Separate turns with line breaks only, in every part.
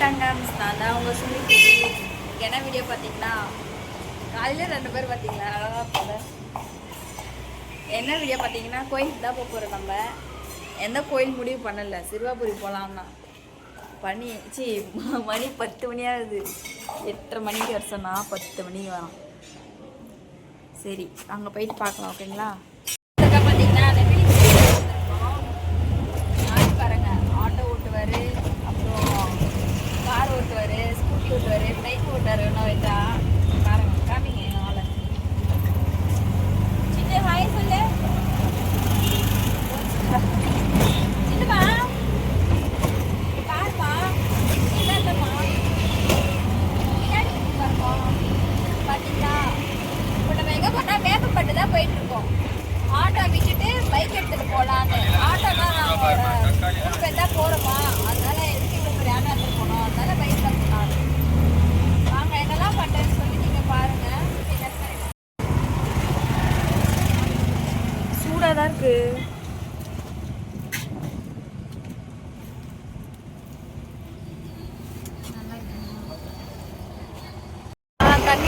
வணக்கங்க நான் தான் அவங்க சொல்லி என்ன வீடியோ பார்த்தீங்கன்னா காலையில் ரெண்டு பேர் பார்த்தீங்களா? அழகா போல. என்ன வீடியோ பார்த்தீங்கன்னா கோயிலுக்கு தான் போக போகிறோம் நம்ம. எந்த கோயில் முடிவு பண்ணலை. சிறுவாபுரி போகலாம்னா பனி சி மணி பத்து மணி ஆகுது. எட்டரை மணிக்கு வர பத்து மணிக்கு வரோம். சரி அங்கே போயிட்டு பார்க்கலாம் ஓகேங்களா பார்த்தீங்கன்னா அந்த வீட்டுக்கு வந்திருக்கோம். நாய் பாருங்க ஆட்டோ ஓட்டுவார் அப்புறம் கார் ஓட்டுவார் ஸ்கூட்டி ஓட்டுவார் பைக் ஓட்டுவார் இன்னும் வைத்தா பாருங்க காமிங்க ஆளை சின்ன ஹாய் சொல்லு சின்னமா பாருமா என்னம்மா பின்னாடி பாருமா பார்த்தீங்களா இப்போ நம்ம எங்கே போனால் மேகப்பட்டு தான் போயிட்டுருக்கோம் ஆட்டோ விட்டுட்டு பைக் எடுத்துகிட்டு போகலான்னு ஆட்டோனா நாங்கள் மூணு பேர் தான் போகிறோமா அதனால எதுக்கு இவ்வளோ பெரிய ஆட்டோ எடுத்துட்டு போனோம் அதனால பைக் எடுத்துக்கலாம் வாங்க என்னெல்லாம் பண்ணுறேன்னு சொல்லி நீங்கள் பாருங்க சூடாக தான் இருக்கு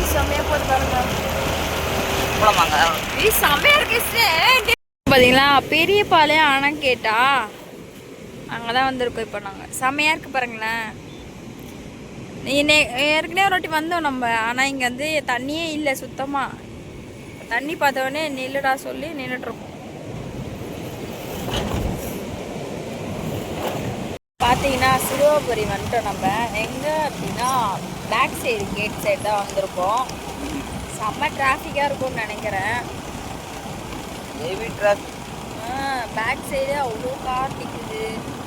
ஆ, தண்ணி செம்மையா போட்டு பாருங்க.
போலாமாங்க?
இது செம்மையா இருக்கு sister. பாத்தீங்களா? பெரிய பாளையம் அணை கேட்டா அங்கதான் வந்திருக்கோம் இப்போ நாங்க. செம்மையா இருக்கு பாருங்களேன். ஏற்கனவே ஒரு வாட்டி வந்தோம் நம்ம. ஆனா இங்க வந்து தண்ணியே இல்லை சுத்தமா. தண்ணி பார்த்த உடனே நில்லுடா சொல்லி நின்றுட்டு இருக்கோம் பார்த்தீங்கன்னா சிறுவாபுரி வந்துட்டோம் நம்ம. எங்கே அப்படின்னா பேக் சைடு கேட் சைடு தான் வந்திருக்கோம். செம்ம டிராஃபிக்காக இருக்கும்னு நினைக்கிறேன்.
ஹெவி ட்ரக்
பேக் சைடு அவ்வளோ கார் நிற்குது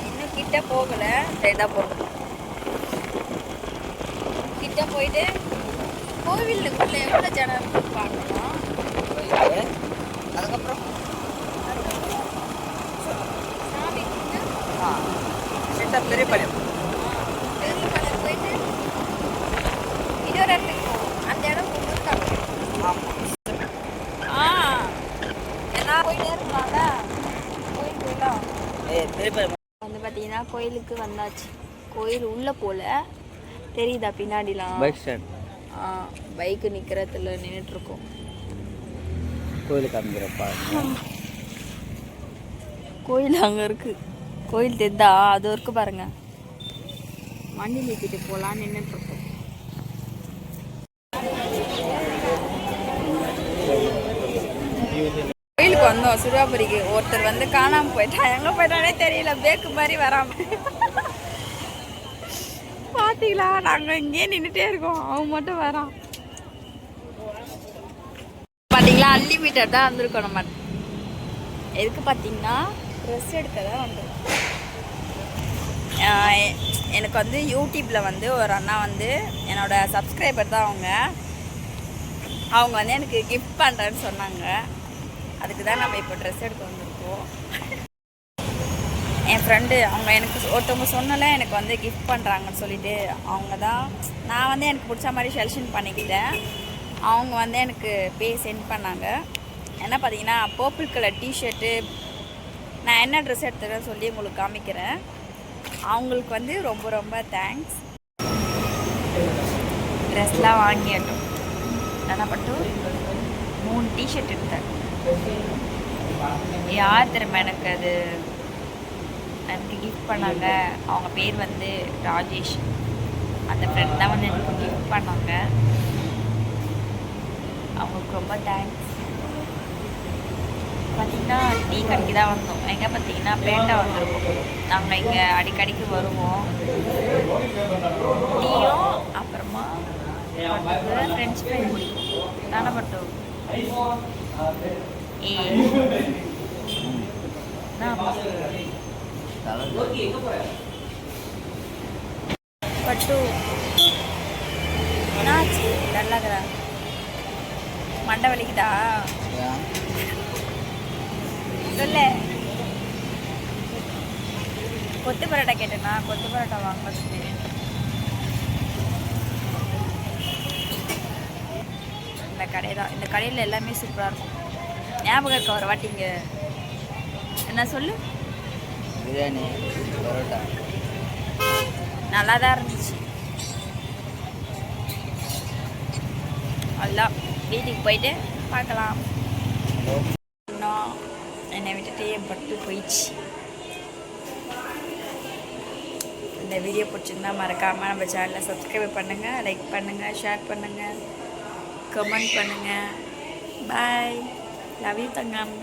இன்னும் கிட்ட போகலை. ஸ்ட்ரைட்டாக போகணும் கிட்ட போயிட்டு கோவிலுக்குள்ள எவ்வளோ ஜனம் இருக்குன்னு பார்க்கலாம்.
அதுக்கப்புறம்?
சாமி கும்பிட்டு
ஆ. சிட்ட
வந்து பார்த்தீங்கன்னா கோயிலுக்கு வந்தாச்சு. கோயில் உள்ளே போல. தெரியுதா பின்னாடிலாம்?
பைக் ஸ்டாண்ட்
ஆ பைக்கு நிற்கிறதுல நின்றுட்டுருக்கோம்
கோயிலுக்கு அமைக்கிறப்பா
கோயில் அங்கே இருக்கு. கோயில் தெரிதா? அது இருக்கு பாருங்க. வண்டி நிறுத்திட்டு போகலாம் நின்றுட்டுருக்கோம் ஊருக்கு வந்தோம். சுடாபுரிக்கு ஒருத்தர் வந்து காணாமல் போயிட்டா எங்கே போயிட்டானே தெரியல. பேக்கு மாதிரி வராம. பார்த்தீங்களா நாங்கள் இங்கேயே நின்றுட்டே இருக்கோம். அவன் மட்டும் வரான். பார்த்தீங்களா அன்லிமிட்டட் தான் வந்திருக்கோம் நம்ம. எதுக்கு பார்த்தீங்கன்னா ட்ரெஸ் எடுக்க தான் வந்தோம். எனக்கு வந்து யூடியூப்பில் வந்து ஒரு அண்ணா வந்து என்னோடய சப்ஸ்கிரைபர் தான் அவங்க. அவங்க வந்து எனக்கு கிஃப்ட் பண்ணுறேன்னு சொன்னாங்க. அதுக்கு தான் நம்ம இப்போ ட்ரெஸ் எடுக்க வந்திருக்கோம். என் ஃப்ரெண்டு அவங்க எனக்கு ஒருத்தவங்க சொன்னல எனக்கு வந்து கிஃப்ட் பண்ணுறாங்கன்னு சொல்லிட்டு அவங்க தான் நான் வந்து எனக்கு பிடிச்ச மாதிரி செலெக்ஷன் பண்ணிக்கிட்டேன். அவங்க வந்து எனக்கு பே சென்ட் பண்ணாங்க. என்ன பார்த்தீங்கன்னா பர்பிள் கலர் டிஷர்ட்டு நான் என்ன ட்ரெஸ் எடுத்துக்கிறேன்னு சொல்லி உங்களுக்கு காமிக்கிறேன். அவங்களுக்கு வந்து ரொம்ப ரொம்ப தேங்க்ஸ் ட்ரெஸ்லாம் வாங்கிட்டோம் என்ன பட்டும் மூணு டிஷர்ட் எடுத்தேன். யார் திரும்ப எனக்கு அது? எனக்கு கிஃப்ட் பண்ணாங்க. அவங்க பேர் வந்து ராஜேஷ். அந்த ஃப்ரெண்ட் தான் வந்து எனக்கு கிஃப்ட் பண்ணாங்க. அவங்களுக்கு ரொம்ப தேங்க்ஸ் பார்த்தீங்கன்னா டீ கடைக்கு தான் வந்தோம். எங்கே பார்த்தீங்கன்னா பேட்டா வந்திருக்கோம். நாங்கள் இங்கே அடிக்கடிக்கு வருவோம். டீயும் அப்புறமா ஃப்ரெண்ட்ஸ் ஃப்ரை தானே பட்டும் ஏ பட்டு. என்னாச்சு நல்லாகிறா மண்டை வலிக்குதா? சொல்லு. கொத்து பரோட்டா கேட்டேனா? கொத்து பரோட்டா வாங்க சொல்லி. இந்த கடை தான் இந்த கடையில் எல்லாமே சூப்பராக இருக்கும். ஞாபகம் இருக்க ஒரு வாட்டிங்க என்ன சொல்லு?
பிரியாணி பரோட்டா.
நல்லா தான் இருந்துச்சு. அவ்வளோதான் வீட்டுக்கு போயிட்டு பார்க்கலாம். என்னை விட்டுட்டு என் பட்டு போயிடுச்சு. இந்த வீடியோ பிடிச்சிருந்தா மறக்காமல் நம்ம சேனலை சப்ஸ்கிரைப் பண்ணுங்கள் லைக் பண்ணுங்கள் ஷேர் பண்ணுங்கள் கமெண்ட் பண்ணுங்கள் பாய் லவ் யூ தங்கம்.